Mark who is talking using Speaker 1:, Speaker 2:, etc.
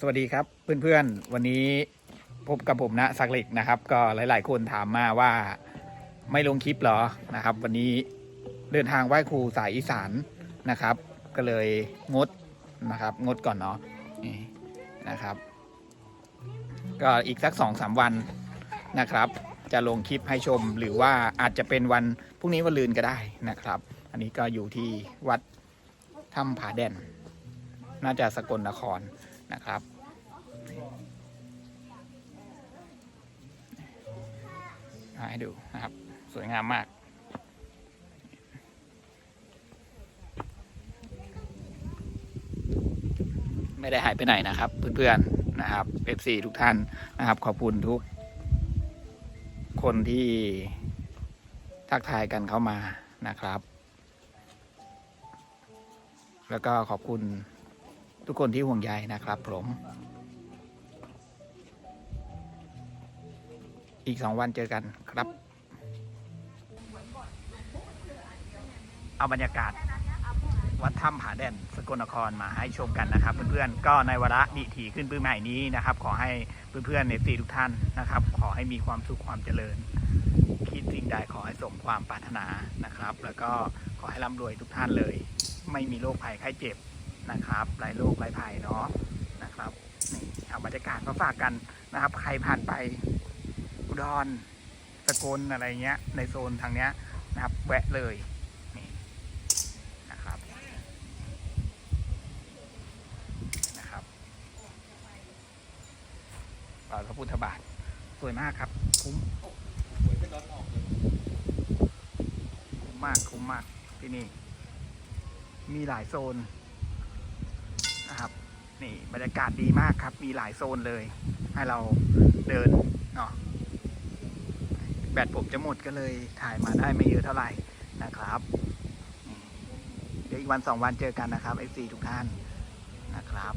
Speaker 1: สวัสดีครับเพื่อนๆ วันนี้พบกับผมนะสักเล็กนะครับ ก็หลายๆ คนถามมาว่าไม่ลงคลิปหรอนะครับ วันนี้เดินทางไหว้ครูสายอีสานนะครับ ก็เลยงดนะครับ งดก่อนเนาะนี่นะครับ ก็อีกสักสองสามวันนะครับ จะลงคลิปให้ชมหรือว่าอาจจะเป็นวันพรุ่งนี้วันลืนก็ได้นะครับ อันนี้ก็อยู่ที่วัดถ้ำผาแดนน่าจะสกลนคร นะครับมาให้ดูนะครับ สวยงามมาก ไม่ได้หายไปไหนนะครับ เพื่อนๆนะครับ FC ทุกท่านนะครับ ขอบคุณทุก คนที่ทักทายกันเข้ามานะครับ แล้วก็ขอบคุณ ทุกคนที่ห่วงใยนะครับผม อีกสองวันเจอกันครับ เอาบรรยากาศ วัดถ้ำผาแดนสกลนครมาให้ชมกันนะครับ เพื่อนๆก็ในวาระดิถีขึ้นปื้มใหม่นี้นะครับ ขอให้เพื่อนๆในสีทุกท่านนะครับ ขอให้มีความสุขความเจริญ คิดสิ่งใดขอให้สมความปรารถนานะครับ แล้วก็ขอให้ร่ำรวยทุกท่านเลย ไม่มีโรคภัยไข้เจ็บ นะครับหลายโรคหลายภัยเนาะนะครับนี่เอาบรรยากาศมาฝากกันนะครับ ใครผ่านไปอุดรสกลอะไรเงี้ย ในโซนทางเนี้ยนะครับ แวะเลยนี่นะครับนะครับรอยพระพุทธบาทสวยมากครับ คุ้มคุ้มมากคุ้มมากที่นี่มีหลายโซน นะครับ นี่บรรยากาศดีมากครับ มีหลายโซนเลย ให้เราเดินเนาะแบตผมจะหมดก็เลยถ่ายมาได้ไม่เยอะเท่าไหร่นะครับเดี๋ยวอีกวันสองวันเจอกันนะครับ FC ทุกท่านนะครับ